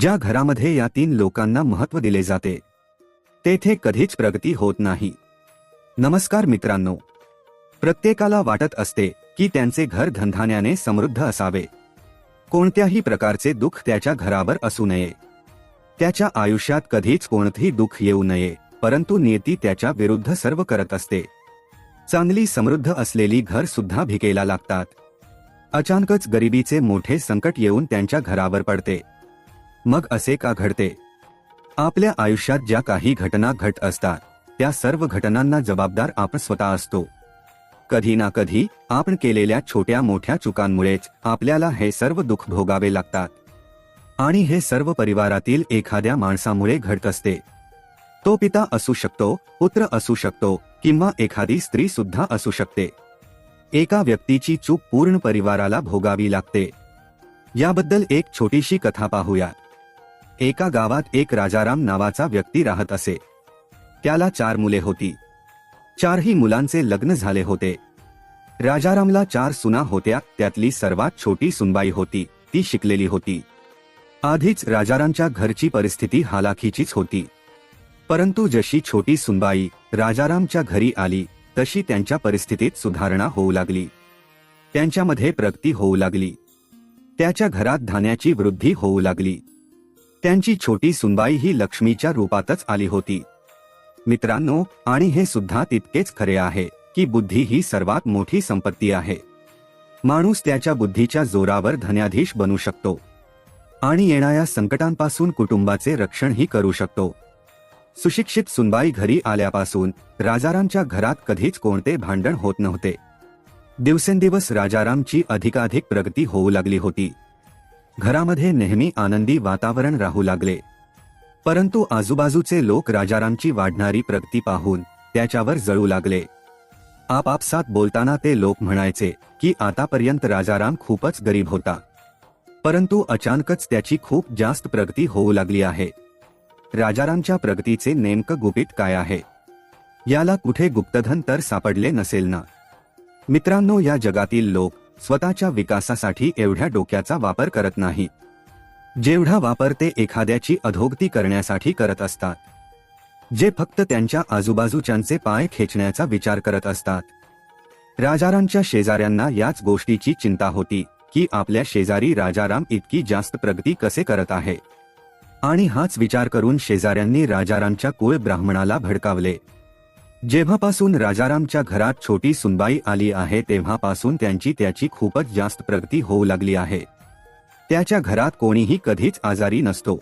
ज्या घरामध्ये या तीन लोकांना महत्त्व दिले जाते तेथे कधीच प्रगती होत नाही. नमस्कार मित्रांनो. प्रत्येकाला वाटत असते की त्यांचे घर धनधान्याने समृद्ध असावे. कोणत्याही प्रकारचे दुःख त्याच्या घरावर असू नये. त्याच्या आयुष्यात कधीच कोणतेही दुःख येऊ नये परंतु नियती त्याच्या विरुद्ध सर्व करत असते. चांगली समृद्ध असलेली घर सुद्धा भिकेला लागतात. अचानकच गरिबीचे मोठे संकट येऊन त्यांच्या घरावर पडते. मग असे का घडते? आपल्या आयुष्यात ज्या काही घटना घट असतात त्या सर्व घटनांना जबाबदार आपण स्वतः असतो. कधी ना कधी आपण केलेल्या छोट्या मोठ्या चुकांमुळेच आपल्याला हे सर्व दुःख भोगावे लागतात. आणि हे सर्व परिवारातील एखाद्या माणसामुळे घडत असते. तो पिता असू शकतो पुत्र असू शकतो किंवा एखादी स्त्री सुद्धा असू शकते. एका व्यक्तीची चूक पूर्ण परिवाराला भोगावी लागते. याबद्दल एक छोटीशी कथा पाहूया. एका गावात एक राजाराम नावाचा व्यक्ती राहत असे. त्याला चार मुले होती. चारही मुलांचे लग्न झाले होते. राजारामला चार सुना होत्या त्यातली सर्वात छोटी सुनबाई होती ती शिकलेली होती. आधीच राजारामच्या घरची परिस्थिती हालाखीचीच होती. परंतु जशी छोटी सुनबाई राजारामच्या घरी आली तशी त्यांच्या परिस्थितीत सुधारणा होऊ लागली. त्यांच्यामध्ये प्रगती होऊ लागली. त्याच्या घरात धान्याची वृद्धी होऊ लागली. त्यांची छोटी सुनबाई ही लक्ष्मीच्या रूपातच आली होती. मित्रांनो आणि हे सुद्धा तितकेच खरे आहे की बुद्धी ही सर्वात मोठी संपत्ती आहे. माणूस त्याच्या बुद्धीच्या जोरावर धन्याधीश बनू शकतो. आणि येणाऱ्या संकटांपासून कुटुंबाचे रक्षणही करू शकतो. सुशिक्षित सुनबाई घरी आल्यापासून राजारामच्या घरात कधीच कोणते भांडण होत नव्हते. दिवसेंदिवस राजारामची अधिकाधिक प्रगती होऊ लागली होती. घरामध्ये नेहमी आनंदी वातावरण राहू लागले. परंतु आजूबाजूचे लोक राजारामची वाढणारी प्रगती पाहून त्याच्यावर जळू लागले. आपापसात बोलताना ते लोक म्हणायचे की आतापर्यंत राजाराम खूपच गरीब होता. परंतु अचानकच त्याची खूप जास्त प्रगती होऊ लागली आहे. राजारामच्या प्रगतीचे नेमकं गुपित काय आहे? याला कुठे गुप्तधन तर सापडले नसेल ना? मित्रांनो या जगातील लोक स्वतःच्या विकासासाठी एवढ्या डोक्याचा वापर करत नाही. जेवढा वापर ते एखाद्याची अधोगती करण्यासाठी करत असतात. जे फक्त त्यांच्या आजूबाजूच्यांचे पाय खेचण्याचा विचार करत असतात. राजारामच्या शेजाऱ्यांना याच गोष्टीची चिंता होती की आपल्या शेजारी राजाराम इतकी जास्त प्रगती कसे करत आहे? आणि हाच विचार करून शेजाऱ्यांनी राजारामच्या कुळ ब्राह्मणाला भडकावले. जेव्हापासून राजारामच्या घरात छोटी सुनबाई आली आहे तेव्हापासून त्यांची त्याची खूपच जास्त प्रगती होऊ लागली आहे. त्याच्या घरात कोणीही कधीच आजारी नसतो.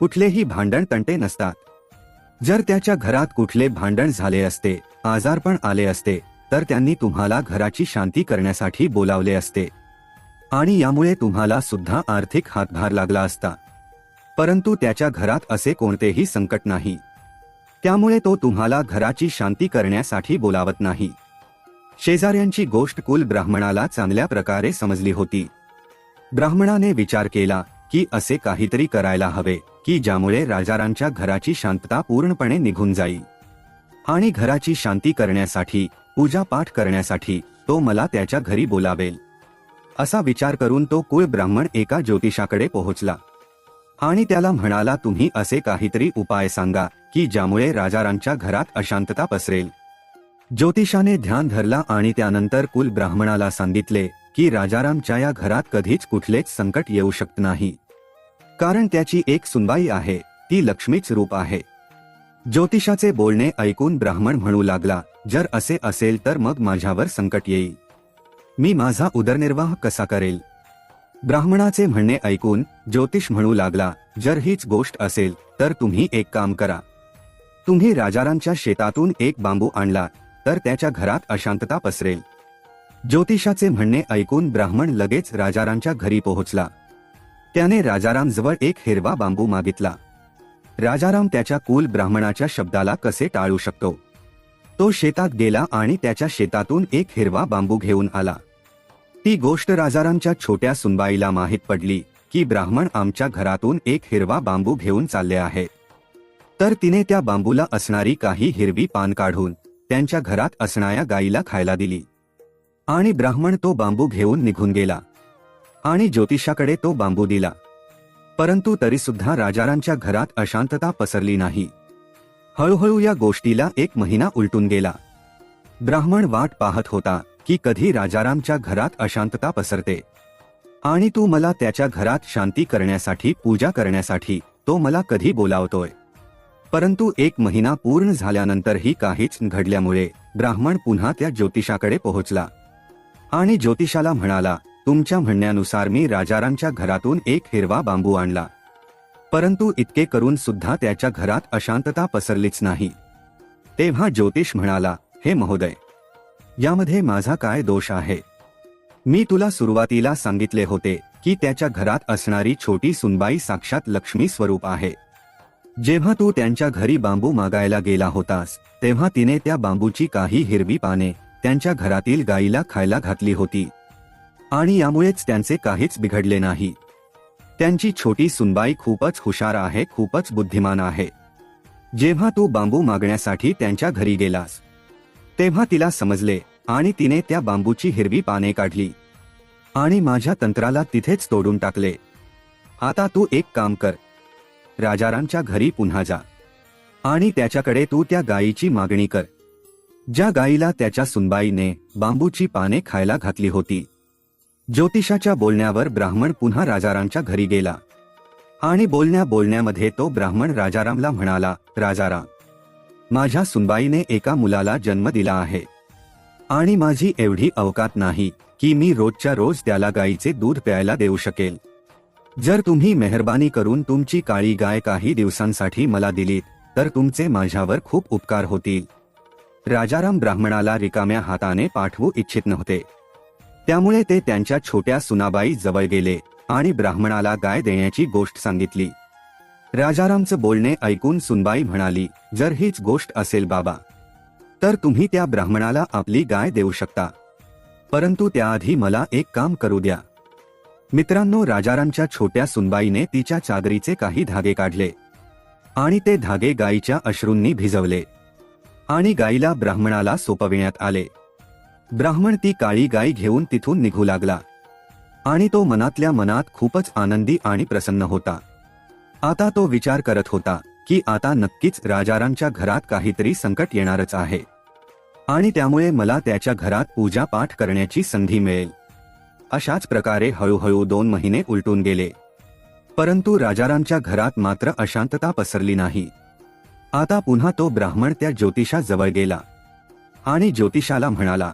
कुठलेही भांडण तंटे नसतात. जर त्याच्या घरात कुठले भांडण झाले असते आजारपण आले असते तर त्यांनी तुम्हाला घराची शांती करण्यासाठी बोलावले असते. आणि यामुळे तुम्हाला सुद्धा आर्थिक हातभार लागला असता. परंतु त्याच्या घरात असे कोणतेही संकट नाही. त्यामुळे तो तुम्हाला घराची शांती करण्यासाठी बोलावत नाही. शेजाऱ्यांची गोष्ट कुल ब्राह्मणाला चांगल्या प्रकारे समजली होती. ब्राह्मणाने विचार केला की असे काहीतरी करायला हवे की ज्यामुळे राजारांच्या घराची शांतता पूर्णपणे निघून जाईल आणि घराची शांती करण्यासाठी पूजा पाठ करण्यासाठी तो मला त्याच्या घरी बोलावेल. असा विचार करून तो कुळ ब्राह्मण एका ज्योतिषाकडे पोहोचला. आणि त्याला म्हणाला तुम्ही असे काहीतरी उपाय सांगा की ज्यामुळे राजारांच्या घरात अशांतता पसरेल. ज्योतिषाने ध्यान धरला आणि त्यानंतर कुल ब्राह्मणाला सांगितले की राजारामच्या या घरात कधीच कुठलेच संकट येऊ शकत नाही. कारण त्याची एक सुनबाई आहे ती लक्ष्मीच रूप आहे. ज्योतिषाचे बोलणे ऐकून ब्राह्मण म्हणू लागला जर असे असेल तर मग माझ्यावर संकट येईल. मी माझा उदरनिर्वाह कसा करेल? ब्राह्मणाचे म्हणणे ऐकून ज्योतिष म्हणू लागला जर हीच गोष्ट असेल तर तुम्ही एक काम करा. तुम्ही राजारांच्या शेतातून एक बांबू आणला तर त्याच्या घरात अशांतता पसरेल. ज्योतिषाचे म्हणणे ऐकून ब्राह्मण लगेच राजारांच्या घरी पोहोचला. त्याने राजारामजवळ एक हिरवा बांबू मागितला. राजाराम त्याच्या कुल ब्राह्मणाच्या शब्दाला कसे टाळू शकतो? तो शेतात गेला आणि त्याच्या शेतातून एक हिरवा बांबू घेऊन आला. ती गोष्ट राजारामच्या छोट्या सुनबाईला माहीत पडली की ब्राह्मण आमच्या घरातून एक हिरवा बांबू घेऊन चालले आहेत तर तिने त्या बांबूला असणारी काही हिरवी पान काढून त्यांच्या घरात असणाऱ्या गाईला खायला दिली. आणि ब्राह्मण तो बांबू घेऊन निघून गेला. आणि ज्योतिषाकडे तो बांबू दिला. परंतु तरीसुद्धा राजारांच्या घरात अशांतता पसरली नाही. हळूहळू या गोष्टीला एक महिना उलटून गेला. ब्राह्मण वाट पाहत होता. की कधी राजारामच्या घरात अशांतता पसरते. आणि तू मला त्याच्या घरात शांती करण्यासाठी पूजा करण्यासाठी तो मला कधी बोलावतोय. परंतु एक महिना पूर्ण झाल्यानंतरही काहीच घडल्यामुळे ब्राह्मण पुन्हा त्या ज्योतिषाकडे पोहोचला. आणि ज्योतिषाला म्हणाला तुमच्या म्हणण्यानुसार मी राजारामच्या घरातून एक हिरवा बांबू आणला. परंतु इतके करून सुद्धा त्याच्या घरात अशांतता पसरलीच नाही. तेव्हा ज्योतिष म्हणाला हे महोदय यामध्ये माझा काय दोष आहे? मी तुला सुरुवातीला सांगितले होते की त्याच्या घरात असणारी छोटी सुनबाई साक्षात लक्ष्मी स्वरूप आहे. जेव्हा तू त्यांच्या घरी बांबू मागायला गेला होतास तेव्हा तिने त्या बांबूची काही हिरवी पाने त्यांच्या घरातील गाईला खायला घातली होती. आणि यामुळेच त्यांचे काहीच बिघडले नाही. त्यांची छोटी सुनबाई खूपच हुशार आहे खूपच बुद्धिमान आहे. जेव्हा तू बांबू मागण्यासाठी त्यांच्या घरी गेलास तेव्हा तिला समजले आणि तिने त्या बांबूची हिरवी पाने काढली. आणि माझ्या तंत्राला तिथेच तोडून टाकले. आता तू एक काम कर. राजारांच्या घरी पुन्हा जा. आणि त्याच्याकडे तू त्या गायीची मागणी कर. ज्या गायीला त्याच्या सुनबाईने बांबूची पाने खायला घातली होती. ज्योतिषाच्या बोलण्यावर ब्राह्मण पुन्हा राजारामच्या घरी गेला. आणि बोलण्या बोलण्यामध्ये तो ब्राह्मण राजारामला म्हणाला राजाराम माझ्या सुनबाईने एका मुलाला जन्म दिला आहे. आणि माझी एवढी अवकात नाही की मी रोजच्या रोज त्याला गाईचे दूध प्यायला देऊ शकेल. जर तुम्ही मेहरबानी करून तुमची काळी गाय काही दिवसांसाठी मला दिलीत तर तुमचे माझ्यावर खूप उपकार होतील. राजाराम ब्राह्मणाला रिकाम्या हाताने पाठवू इच्छित नव्हते. त्यामुळे ते त्यांच्या छोट्या सुनाबाई जवळ गेले आणि ब्राह्मणाला गाय देण्याची गोष्ट सांगितली. राजारामचं बोलणे ऐकून सुनबाई म्हणाली जर हीच गोष्ट असेल बाबा तर तुम्ही त्या ब्राह्मणाला आपली गाय देऊ शकता. परंतु त्याआधी मला एक काम करू द्या. मित्रांनो राजारामच्या छोट्या सुनबाईने तिच्या चादरीचे काही धागे काढले आणि ते धागे गायीच्या अश्रूंनी भिजवले आणि गायीला ब्राह्मणाला सोपविण्यात आले. ब्राह्मण ती काळी गाय घेऊन तिथून निघू लागला आणि तो मनातल्या मनात खूपच आनंदी आणि प्रसन्न होता. आता तो विचार करत होता की आता नक्कीच राजारामच्या घरात काहीतरी संकट येणारच आहे. आणि त्यामुळे मला त्याच्या घरात पूजा पाठ करण्याची संधी मिळेल. अशाच प्रकारे हळूहळू दोन महिने उलटून गेले. परंतु राजारामच्या घरात मात्र अशांतता पसरली नाही. आता पुन्हा तो ब्राह्मण त्या ज्योतिषाजवळ गेला. आणि ज्योतिषाला म्हणाला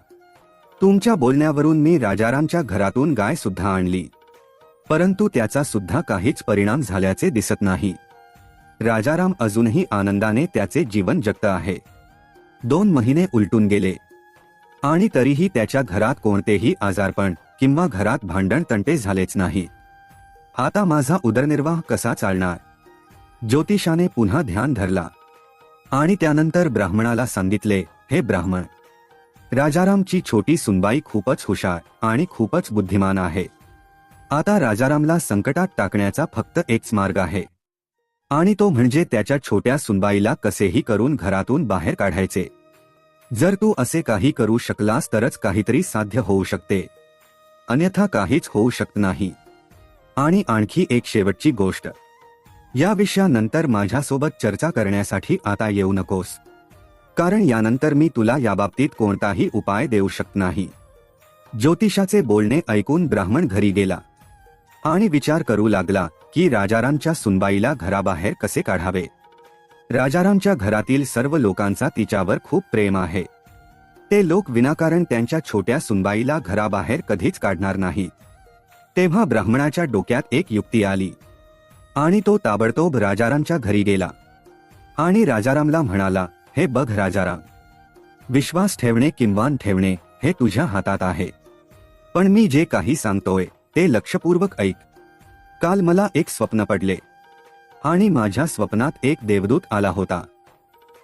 तुमच्या बोलण्यावरून मी राजारामच्या घरातून गाय सुद्धा आणली. परंतु त्याचा सुद्धा काहीच परिणाम झाल्याचे दिसत नाही. राजाराम अजूनही आनंदाने त्याचे जीवन जगत आहे. दोन महिने उलटून गेले. आणि तरीही त्याच्या घरात कोणतेही आजारपण किंवा घरात भांडण तंटे झालेच नाही. आता माझा उदरनिर्वाह कसा चालणार? ज्योतिषाने पुन्हा ध्यान धरला. आणि त्यानंतर ब्राह्मणाला सांगितले हे ब्राह्मण राजारामची छोटी सुनबाई खूपच हुशार आणि खूपच बुद्धिमान आहे. आता राजारामला संकटात टाकण्याचा फक्त एकच मार्ग आहे. आणि तो म्हणजे त्याच्या छोट्या सुनबाईला कसेही करून घरातून बाहेर काढायचे. जर तू असे काही करू शकलास तरच काहीतरी साध्य होऊ शकते. अन्यथा काहीच होऊ शकत नाही. आणि आणखी एक शेवटची गोष्ट. या विषयानंतर माझ्यासोबत चर्चा करण्यासाठी आता येऊ नकोस. कारण यानंतर मी तुला याबाबतीत कोणताही उपाय देऊ शकत नाही. ज्योतिषाचे बोलणे ऐकून ब्राह्मण घरी गेला. आणि विचार करू लागला की राजारामच्या सुनबाईला घराबाहेर कसे काढावे? राजारामच्या घरातील सर्व लोकांचा तिच्यावर खूप प्रेम आहे. ते लोक विनाकारण त्यांच्या छोट्या सुनबाईला घराबाहेर कधीच काढणार नाही तेव्हा ब्राह्मणाच्या डोक्यात एक युक्ती आली. आणि तो ताबडतोब राजारामच्या घरी गेला. आणि राजारामला म्हणाला हे बघ राजाराम विश्वास ठेवणे किंवा ठेवणे हे तुझ्या हातात आहे. पण मी जे काही सांगतोय ते लक्षपूर्वक ऐक. काल मला एक स्वप्न पडले. आणि माझ्या स्वप्नात एक देवदूत आला होता.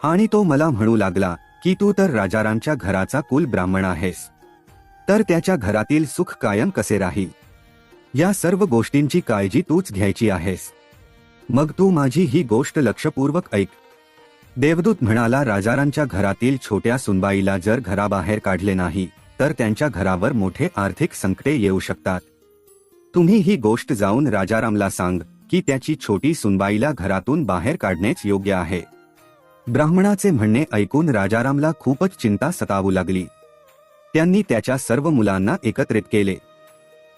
आणि तो मला म्हणू लागला की तू तर राजारामच्या घराचा कुल ब्राह्मण आहेस. तर त्याच्या घरातील सुख कायम कसे राहील? या सर्व गोष्टींची काळजी तूच घ्यायची आहेस. मग तू माझी ही गोष्ट लक्षपूर्वक ऐक. देवदूत म्हणाला राजारांच्या घरातील छोट्या सुनबाईला जर घराबाहेर काढले नाही तर त्यांच्या घरावर मोठे आर्थिक संकटे येऊ शकतात. तुम्ही ही गोष्ट जाऊन राजारामला सांग की त्याची छोटी सुनबाईला घरातून बाहेर काढणेच योग्य आहे. ब्राह्मणाचे म्हणणे ऐकून राजारामला खूपच चिंता सतावू लागली. त्यांनी त्याच्या सर्व मुलांना एकत्रित केले.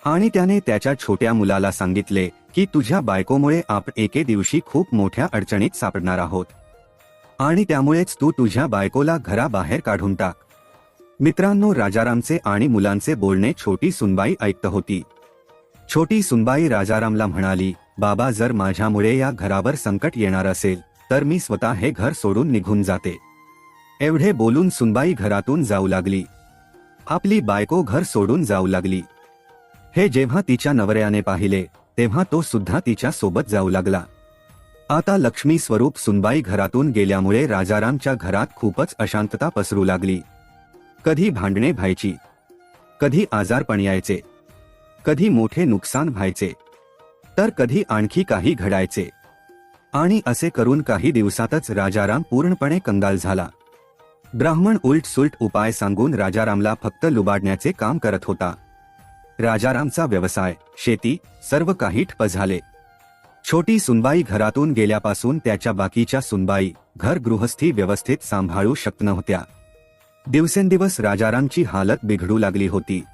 आणि त्याने त्याच्या छोट्या मुलाला सांगितले की तुझ्या बायकोमुळे आपण एके दिवशी खूप मोठ्या अडचणीत सापडणार आहोत. आणि त्यामुळेच तू तुझ्या बायकोला घराबाहेर काढून टाक. मित्रांनो राजारामचे आणि मुलांचे बोलणे छोटी सुनबाई ऐकत होती. छोटी सुनबाई राजारामला म्हणाली बाबा जर माझ्यामुळे या घरावर संकट येणार असेल तर मी स्वतः हे घर सोडून निघून जाते. एवढे बोलून सुनबाई घरातून जाऊ लागली. आपली बायको घर सोडून जाऊ लागली. हे जेव्हा तिच्या नवऱ्याने पाहिले तेव्हा तो सुद्धा तिच्या सोबत जाऊ लागला. आता लक्ष्मी स्वरूप सुनबाई घरातून गेल्यामुळे राजारामच्या घरात खूपच अशांतता पसरू लागली. कधी भांडणे व्हायची कधी आजारपण यायचे कधी मोठे नुकसान व्हायचे तर कधी आणखी काही घडायचे. आणि असे करून काही दिवसातच राजाराम पूर्णपणे कंगाल झाला. ब्राह्मण उलट सुलट उपाय सांगून राजारामला फक्त लुबाडण्याचे काम करत होता. राजारामचा व्यवसाय शेती सर्व काही ठप झाले. छोटी सुनबाई घरातून गेल्यापासून त्याच्या बाकीच्या सुनबाई घर गृहस्थी व्यवस्थित सांभाळू शकत नव्हत्या. दिवसेंदिवस राजारामची हालत बिघडू लागली होती.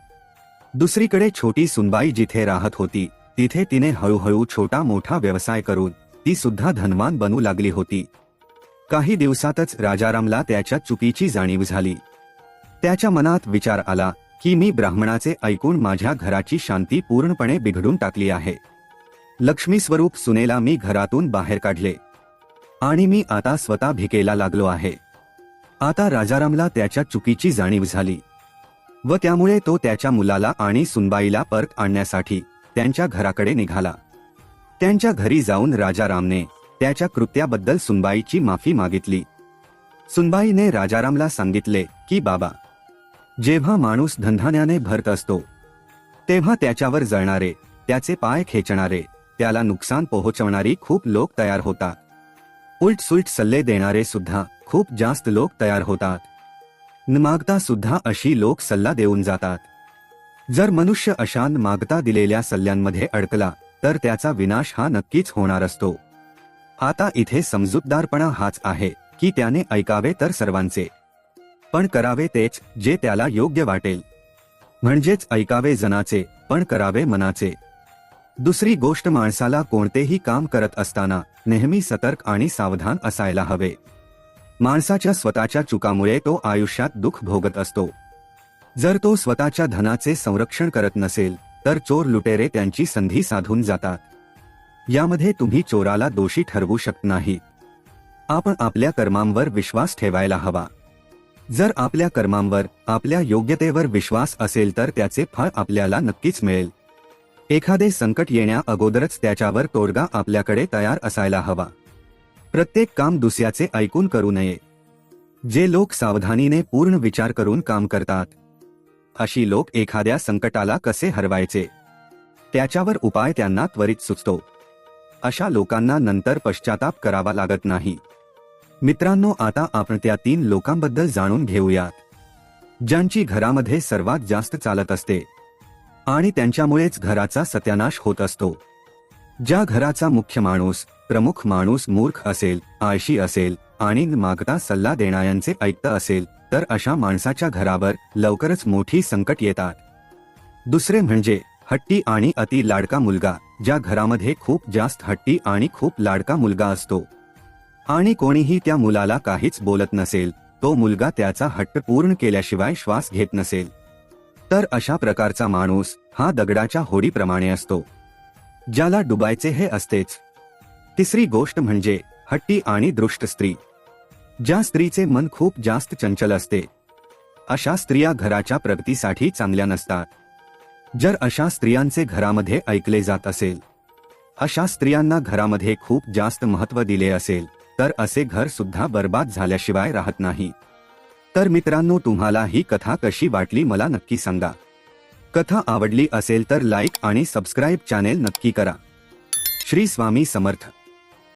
दुसरीकडे छोटी सुनबाई जिथे राहत होती तिथे तिने हळूहळू छोटा मोठा व्यवसाय करून ती सुद्धा धनवान बनू लागली होती. काही दिवसातच राजारामला त्याच्या चुकीची जाणीव झाली. त्याच्या मनात विचार आला की मी ब्राह्मणाचे ऐकून माझ्या घराची शांती पूर्णपणे बिघडून टाकली आहे. लक्ष्मी स्वरूप सुनेला मी घरातून बाहेर काढले. आणि मी आता स्वतः भिकेला लागलो आहे. आता राजारामला त्याच्या चुकीची जाणीव झाली. व त्यामुळे तो त्याच्या मुलाला आणि सुनबाईला परत आणण्यासाठी त्यांच्या घराकडे निघाला. त्यांच्या घरी जाऊन राजारामने त्याच्या कृत्याबद्दल सुनबाईची माफी मागितली. सुनबाईने राजारामला सांगितले की बाबा जेव्हा माणूस धंधान्याने भरत असतो तेव्हा त्याच्यावर जळणारे त्याचे पाय खेचणारे त्याला नुकसान पोहोचवणारी खूप लोक तयार होतात. उलट सुलट सल्ले देणारे सुद्धा खूप जास्त लोक तयार होतात. न मागता सुद्धा अशी लोक सल्ला देऊन जातात. जर मनुष्य अशान मागता दिलेल्या सल्ल्यांमध्ये अडकला तर त्याचा विनाश हा नक्कीच होणार असतो. आता इथे समजूतदारपणा हाच आहे की त्याने ऐकावे तर सर्वांचे. पण करावे तेच जे त्याला योग्य वाटेल. म्हणजेच ऐकावे जनाचे पण करावे मनाचे. दुसरी गोष्ट माणसाला कोणतेही काम करत असताना नेहमी सतर्क आणि सावधान असायला हवे. माणसाच्या स्वतःच्या चुकामुळे तो आयुष्यात दुःख भोगत असतो. जर तो स्वतःच्या धनाचे संरक्षण करत नसेल तर चोर लुटेरे त्यांची संधी साधून जातात. यामध्ये तुम्ही चोराला दोषी ठरवू शकत नाही. आपण आपल्या कर्मांवर विश्वास ठेवायला हवा. जर आपल्या कर्मांवर आपल्या योग्यतेवर विश्वास असेल तर त्याचे फळ आपल्याला नक्कीच मिळेल. एखादे संकट येण्या अगोदरच त्याच्यावर तोडगा आपल्याकडे तयार असायला हवा. प्रत्येक काम दुसऱ्याचे ऐकून करू नये. जे लोक सावधानीने पूर्ण विचार करून काम करतात अशी लोक एखाद्या संकटाला कसे हरवायचे? त्याच्यावर उपाय त्यांना त्वरित सुचतो. अशा लोकांना नंतर पश्चाताप करावा लागत नाही. मित्रांनो आता आपण त्या तीन लोकांबद्दल जाणून घेऊयात. ज्यांची घरामध्ये सर्वात जास्त चालत असते आणि त्यांच्यामुळेच घराचा सत्यानाश होत असतो. ज्या घराचा मुख्य माणूस प्रमुख माणूस मूर्ख असेल आळशी असेल आणि मागता सल्ला देणाऱ्यांचे ऐकत असेल तर अशा माणसाच्या घरावर लवकरच मोठी संकट येतात. दुसरे म्हणजे हट्टी आणि अति लाडका मुलगा ज्या घरामध्ये खूप जास्त हट्टी आणि खूप लाडका मुलगा असतो. आणि कोणीही त्या मुलाला काहीच बोलत नसेल तो मुलगा त्याचा हट्ट पूर्ण केल्याशिवाय श्वास घेत नसेल. तर अशा प्रकारचा माणूस हा दगडाच्या होडीप्रमाणे असतो. ज्याला डुबायचे हे असतेच. तिसरी गोष्ट म्हणजे हट्टी आणि दृष्ट स्त्री. ज्या स्त्रीचे मन खूप जास्त चंचल असते अशा स्त्रिया घराच्या प्रगतीसाठी चांगल्या नसतात. जर अशा स्त्रियांचे घरामध्ये ऐकले जात असेल अशा स्त्रियांना घरामध्ये खूप जास्त महत्त्व दिले असेल तर असे घर सुद्धा बर्बाद झाल्याशिवाय राहत नाही. तर मित्रांनो तुम्हाला ही कथा कशी वाटली मला नक्की सांगा. कथा आवडली असेल तर लाईक आणि सबस्क्राईब चॅनेल नक्की करा. श्री स्वामी समर्थ.